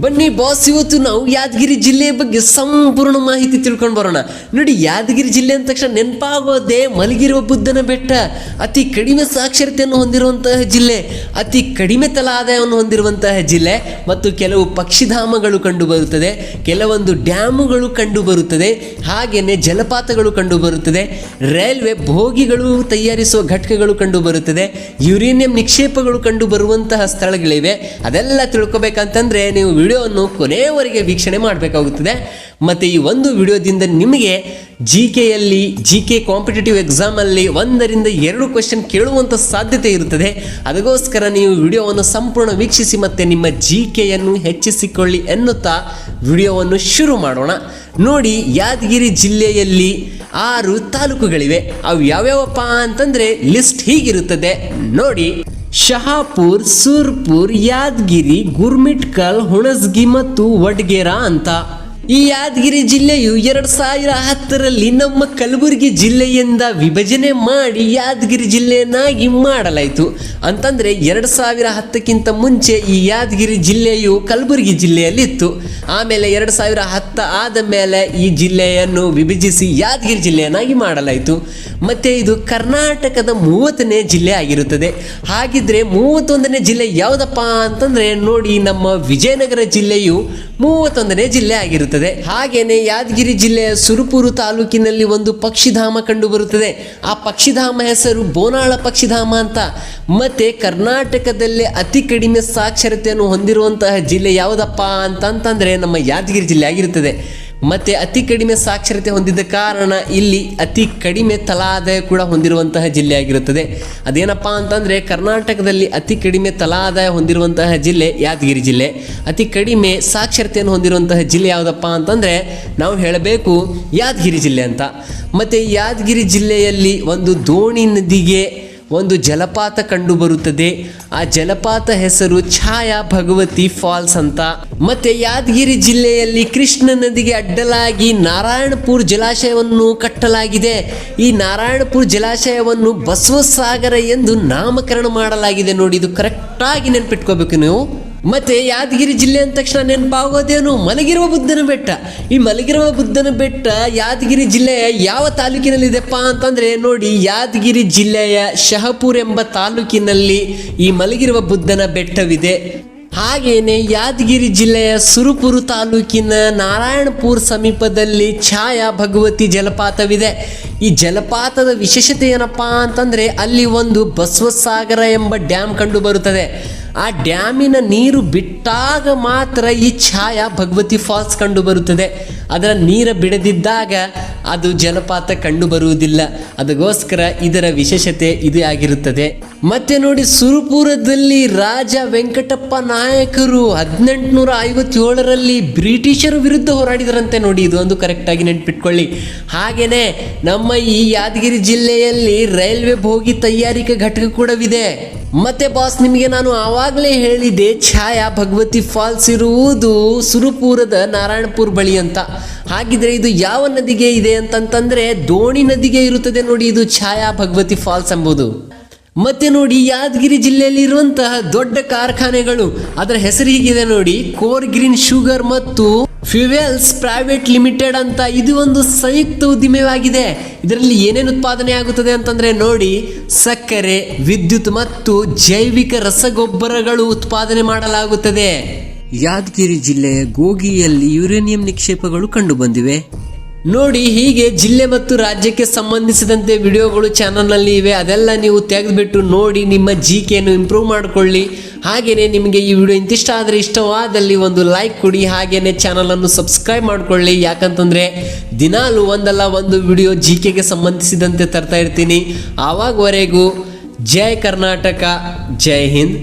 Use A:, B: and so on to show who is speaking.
A: ಬನ್ನಿ ಬಾಸ್ ಇವತ್ತು ನಾವು ಯಾದಗಿರಿ ಜಿಲ್ಲೆಯ ಬಗ್ಗೆ ಸಂಪೂರ್ಣ ಮಾಹಿತಿ ತಿಳ್ಕೊಂಡು ಬರೋಣ. ನೋಡಿ, ಯಾದಗಿರಿ ಜಿಲ್ಲೆ ಅಂದ ತಕ್ಷಣ ನೆನಪಾಗೋದೇ ಮಲಗಿರುವ ಬುದ್ಧನ ಬೆಟ್ಟ. ಅತಿ ಕಡಿಮೆ ಸಾಕ್ಷರತೆಯನ್ನು ಹೊಂದಿರುವಂತಹ ಜಿಲ್ಲೆ, ಅತಿ ಕಡಿಮೆ ತಲಾ ಆದಾಯವನ್ನು ಹೊಂದಿರುವಂತಹ ಜಿಲ್ಲೆ ಮತ್ತು ಕೆಲವು ಪಕ್ಷಿಧಾಮಗಳು ಕಂಡುಬರುತ್ತದೆ ಕೆಲವೊಂದು ಡ್ಯಾಮುಗಳು ಕಂಡುಬರುತ್ತದೆ ಹಾಗೆಯೇ ಜಲಪಾತಗಳು ಕಂಡುಬರುತ್ತದೆ ರೈಲ್ವೆ ಭೋಗಿಗಳು ತಯಾರಿಸುವ ಘಟಕಗಳು ಕಂಡುಬರುತ್ತದೆ ಯುರೇನಿಯಂ ನಿಕ್ಷೇಪಗಳು ಕಂಡುಬರುವಂತಹ ಸ್ಥಳಗಳಿವೆ. ಅದೆಲ್ಲ ತಿಳ್ಕೊಬೇಕಂತಂದ್ರೆ ನೀವು ವಿಡಿಯೋವನ್ನು ಕೊನೆಯವರೆಗೆ ವೀಕ್ಷಣೆ ಮಾಡಬೇಕಾಗುತ್ತದೆ. ಮತ್ತು ಈ ಒಂದು ವಿಡಿಯೋದಿಂದ ನಿಮಗೆ ಜಿ ಕೆಯಲ್ಲಿ ಜಿ ಕೆ ಕಾಂಪಿಟೇಟಿವ್ ಎಕ್ಸಾಮಲ್ಲಿ ಒಂದರಿಂದ ಎರಡು ಕ್ವೆಶನ್ ಕೇಳುವಂಥ ಸಾಧ್ಯತೆ ಇರುತ್ತದೆ. ಅದಕ್ಕೋಸ್ಕರ ನೀವು ವಿಡಿಯೋವನ್ನು ಸಂಪೂರ್ಣ ವೀಕ್ಷಿಸಿ ಮತ್ತು ನಿಮ್ಮ ಜಿ ಕೆಯನ್ನು ಹೆಚ್ಚಿಸಿಕೊಳ್ಳಿ ಎನ್ನುತ್ತಾ ವಿಡಿಯೋವನ್ನು ಶುರು ಮಾಡೋಣ. ನೋಡಿ, ಯಾದಗಿರಿ ಜಿಲ್ಲೆಯಲ್ಲಿ ಆರು ತಾಲೂಕುಗಳಿವೆ. ಅವು ಯಾವ್ಯಾವಪ್ಪ ಅಂತಂದರೆ ಲಿಸ್ಟ್ ಹೀಗಿರುತ್ತದೆ. ನೋಡಿ. ಶಹಾಪುರ್ ಸುರ್ಪುರ್ ಯಾದಗಿರಿ ಗುರ್ಮಿಟ್ಕಲ್ ಹುಣಸ್ಗಿ ಮತ್ತು ವಡ್ಗೇರಾ ಅಂತ. ಈ ಯಾದಗಿರಿ ಜಿಲ್ಲೆಯು ಎರಡು ಸಾವಿರ ಹತ್ತರಲ್ಲಿ ನಮ್ಮ ಕಲಬುರಗಿ ಜಿಲ್ಲೆಯಿಂದ ವಿಭಜನೆ ಮಾಡಿ ಯಾದಗಿರಿ ಜಿಲ್ಲೆಯನ್ನಾಗಿ ಮಾಡಲಾಯಿತು. ಅಂತಂದ್ರೆ ಎರಡು ಸಾವಿರ ಹತ್ತಕ್ಕಿಂತ ಮುಂಚೆ ಈ ಯಾದಗಿರಿ ಜಿಲ್ಲೆಯು ಕಲಬುರಗಿ ಜಿಲ್ಲೆಯಲ್ಲಿತ್ತು. ಆಮೇಲೆ ಎರಡ್ ಸಾವಿರ ಹತ್ತ ಆದ ಮೇಲೆ ಈ ಜಿಲ್ಲೆಯನ್ನು ವಿಭಜಿಸಿ ಯಾದಗಿರಿ ಜಿಲ್ಲೆಯನ್ನಾಗಿ ಮಾಡಲಾಯಿತು. ಮತ್ತೆ ಇದು ಕರ್ನಾಟಕದ ಮೂವತ್ತನೇ ಜಿಲ್ಲೆ ಆಗಿರುತ್ತದೆ. ಹಾಗಿದ್ರೆ ಮೂವತ್ತೊಂದನೇ ಜಿಲ್ಲೆ ಯಾವುದಪ್ಪ ಅಂತಂದ್ರೆ ನೋಡಿ ನಮ್ಮ ವಿಜಯನಗರ ಜಿಲ್ಲೆಯು ಮೂವತ್ತೊಂದನೇ ಜಿಲ್ಲೆ ಆಗಿರುತ್ತದೆ. ಹಾಗೇನೆ ಯಾದಗಿರಿ ಜಿಲ್ಲೆಯ ಸುರುಪುರು ತಾಲೂಕಿನಲ್ಲಿ ಒಂದು ಪಕ್ಷಿಧಾಮ ಕಂಡು ಬರುತ್ತದೆ ಆ ಪಕ್ಷಿಧಾಮ ಹೆಸರು ಬೋನಾಳ ಪಕ್ಷಿಧಾಮ ಅಂತ. ಮತ್ತೆ ಕರ್ನಾಟಕದಲ್ಲೇ ಅತಿ ಕಡಿಮೆ ಸಾಕ್ಷರತೆಯನ್ನು ಹೊಂದಿರುವಂತಹ ಜಿಲ್ಲೆ ಯಾವುದಪ್ಪ ಅಂತಂತಂದ್ರೆ ನಮ್ಮ ಯಾದಗಿರಿ ಜಿಲ್ಲೆ ಆಗಿರುತ್ತದೆ. ಮತ್ತೆ ಅತಿ ಕಡಿಮೆ ಸಾಕ್ಷರತೆ ಹೊಂದಿದ್ದ ಕಾರಣ ಇಲ್ಲಿ ಅತಿ ಕಡಿಮೆ ತಲಾ ಆದಾಯ ಕೂಡ ಹೊಂದಿರುವಂತಹ ಜಿಲ್ಲೆ ಆಗಿರುತ್ತದೆ. ಅದೇನಪ್ಪ ಅಂತಂದ್ರೆ ಕರ್ನಾಟಕದಲ್ಲಿ ಅತಿ ಕಡಿಮೆ ತಲಾ ಆದಾಯ ಹೊಂದಿರುವಂತಹ ಜಿಲ್ಲೆ ಯಾದಗಿರಿ ಜಿಲ್ಲೆ. ಅತಿ ಕಡಿಮೆ ಸಾಕ್ಷರತೆಯನ್ನು ಹೊಂದಿರುವಂತಹ ಜಿಲ್ಲೆ ಯಾವುದಪ್ಪ ಅಂತಂದ್ರೆ ನಾವು ಹೇಳಬೇಕು ಯಾದಗಿರಿ ಜಿಲ್ಲೆ ಅಂತ. ಮತ್ತೆ ಯಾದಗಿರಿ ಜಿಲ್ಲೆಯಲ್ಲಿ ಒಂದು ದೋಣಿ ನದಿಗೆ ಒಂದು ಜಲಪಾತ ಕಂಡು ಬರುತ್ತದೆ ಆ ಜಲಪಾತ ಹೆಸರು ಛಾಯಾ ಭಗವತಿ ಫಾಲ್ಸ್ ಅಂತ. ಮತ್ತೆ ಯಾದಗಿರಿ ಜಿಲ್ಲೆಯಲ್ಲಿ ಕೃಷ್ಣ ನದಿಗೆ ಅಡ್ಡಲಾಗಿ ನಾರಾಯಣಪುರ ಜಲಾಶಯವನ್ನು ಕಟ್ಟಲಾಗಿದೆ. ಈ ನಾರಾಯಣಪುರ ಜಲಾಶಯವನ್ನು ಬಸವಸಾಗರ ಎಂದು ನಾಮಕರಣ ಮಾಡಲಾಗಿದೆ ನೋಡಿ, ಇದು ಕರೆಕ್ಟಾಗಿ ನೆನ್ಪಿಟ್ಕೋಬೇಕು ನೀವು. ಮತ್ತೆ ಯಾದಗಿರಿ ಜಿಲ್ಲೆ ಅಂದ ತಕ್ಷಣ ನೆನಪಾಗೋದೇನು? ಮಲಗಿರುವ ಬುದ್ಧನ ಬೆಟ್ಟ. ಈ ಮಲಗಿರುವ ಬುದ್ಧನ ಬೆಟ್ಟ ಯಾದಗಿರಿ ಜಿಲ್ಲೆಯ ಯಾವ ತಾಲೂಕಿನಲ್ಲಿದೆಪ್ಪ ಅಂತಂದ್ರೆ ನೋಡಿ, ಯಾದಗಿರಿ ಜಿಲ್ಲೆಯ ಶಹಪುರ್ ಎಂಬ ತಾಲೂಕಿನಲ್ಲಿ ಈ ಮಲಗಿರುವ ಬುದ್ಧನ ಬೆಟ್ಟವಿದೆ. ಹಾಗೇನೆ ಯಾದಗಿರಿ ಜಿಲ್ಲೆಯ ಸುರುಪುರು ತಾಲೂಕಿನ ನಾರಾಯಣಪುರ ಸಮೀಪದಲ್ಲಿ ಛಾಯಾ ಭಗವತಿ ಜಲಪಾತವಿದೆ. ಈ ಜಲಪಾತದ ವಿಶೇಷತೆ ಏನಪ್ಪಾ ಅಂತಂದ್ರೆ ಅಲ್ಲಿ ಒಂದು ಬಸವಸಾಗರ ಎಂಬ ಡ್ಯಾಮ್ ಕಂಡು ಬರುತ್ತದೆ ಆ ಡ್ಯಾಮಿನ ನೀರು ಬಿಟ್ಟಾಗ ಮಾತ್ರ ಈ ಛಾಯಾ ಭಗವತಿ ಫಾಲ್ಸ್ ಕಂಡು ಬರುತ್ತದೆ. ಅದರ ನೀರು ಬಿಡದಿದ್ದಾಗ ಅದು ಜಲಪಾತ ಕಂಡು ಬರುವುದಿಲ್ಲ. ಅದಕ್ಕೋಸ್ಕರ ಇದರ ವಿಶೇಷತೆ ಇದೇ ಆಗಿರುತ್ತದೆ. ಮತ್ತೆ ನೋಡಿ ಸುರಪುರದಲ್ಲಿ ರಾಜ ವೆಂಕಟಪ್ಪ ನಾಯಕರು ಹದಿನೆಂಟುನೂರ ಐವತ್ತೇಳರಲ್ಲಿ ಬ್ರಿಟಿಷರ ವಿರುದ್ಧ ಹೋರಾಡಿದರಂತೆ ನೋಡಿ ಇದು ಒಂದು ಕರೆಕ್ಟಾಗಿ ನೆನ್ಪಿಟ್ಕೊಳ್ಳಿ. ಹಾಗೆಯೇ ನಮ್ಮ ಈ ಯಾದಗಿರಿ ಜಿಲ್ಲೆಯಲ್ಲಿ ರೈಲ್ವೆ ಭೋಗಿ ತಯಾರಿಕಾ ಘಟಕ ಕೂಡವಿದೆ. ಮತ್ತೆ ಬಾಸ್ ನಿಮಗೆ ನಾನು ಆವಾಗಲೇ ಹೇಳಿದೆ ಛಾಯಾ ಭಗವತಿ ಫಾಲ್ಸ್ ಇರುವುದು ಸುರುಪುರದ ನಾರಾಯಣಪುರ ಬಳಿ ಅಂತ. ಹಾಗಿದ್ರೆ ಇದು ಯಾವ ನದಿಗೆ ಇದೆ ಅಂತಂತಂದ್ರೆ ದೋಣಿ ನದಿಗೆ ಇರುತ್ತದೆ ನೋಡಿ ಇದು ಛಾಯಾ ಭಗವತಿ ಫಾಲ್ಸ್ ಎಂಬುದು. ಮತ್ತೆ ನೋಡಿ ಯಾದಗಿರಿ ಜಿಲ್ಲೆಯಲ್ಲಿ ಇರುವಂತಹ ದೊಡ್ಡ ಕಾರ್ಖಾನೆಗಳು. ಅದರ ಹೆಸರು ಹೀಗಿದೆ ನೋಡಿ ಕೋರ್ ಗ್ರೀನ್ ಶುಗರ್ ಮತ್ತು ಫ್ಯೂವೆಲ್ಸ್ ಪ್ರೈವೇಟ್ ಲಿಮಿಟೆಡ್ ಅಂತ ಇದು ಒಂದು ಸಂಯುಕ್ತ ಉದ್ದಿಮೆವಾಗಿದೆ. ಇದರಲ್ಲಿ ಏನೇನು ಉತ್ಪಾದನೆ ಆಗುತ್ತದೆ ಅಂತಂದ್ರೆ ನೋಡಿ, ಸಕ್ಕರೆ, ವಿದ್ಯುತ್ ಮತ್ತು ಜೈವಿಕ ರಸಗೊಬ್ಬರಗಳು ಉತ್ಪಾದನೆ ಮಾಡಲಾಗುತ್ತದೆ. ಯಾದಗಿರಿ ಜಿಲ್ಲೆಯ ಗೋಗಿಯಲ್ಲಿ ಯುರೇನಿಯಂ ನಿಕ್ಷೇಪಗಳು ಕಂಡುಬಂದಿವೆ ನೋಡಿ, ಹೀಗೆ ಜಿಲ್ಲೆ ಮತ್ತು ರಾಜ್ಯಕ್ಕೆ ಸಂಬಂಧಿಸಿದಂತೆ ವಿಡಿಯೋಗಳು ಚಾನಲ್ನಲ್ಲಿ ಇವೆ. ಅದೆಲ್ಲ ನೀವು ತೆಗೆದುಬಿಟ್ಟು ನೋಡಿ, ನಿಮ್ಮ ಜಿ ಕೆಯನ್ನು ಇಂಪ್ರೂವ್ ಮಾಡಿಕೊಳ್ಳಿ. ಹಾಗೆಯೇ ನಿಮಗೆ ಈ ವಿಡಿಯೋ ಇಂತಿಷ್ಟ ಆದರೆ ಇಷ್ಟವಾದಲ್ಲಿ ಒಂದು ಲೈಕ್ ಕೊಡಿ. ಹಾಗೆಯೇ ಚಾನಲನ್ನು ಸಬ್ಸ್ಕ್ರೈಬ್ ಮಾಡಿಕೊಳ್ಳಿ. ಯಾಕಂತಂದರೆ ದಿನಾಲು ಒಂದಲ್ಲ, ಒಂದು ವಿಡಿಯೋ ಜಿ ಕೆಗೆ ಸಂಬಂಧಿಸಿದಂತೆ ತರ್ತಾ ಇರ್ತೀನಿ. ಆವಾಗವರೆಗೂ ಜೈ ಕರ್ನಾಟಕ, ಜೈ ಹಿಂದ್.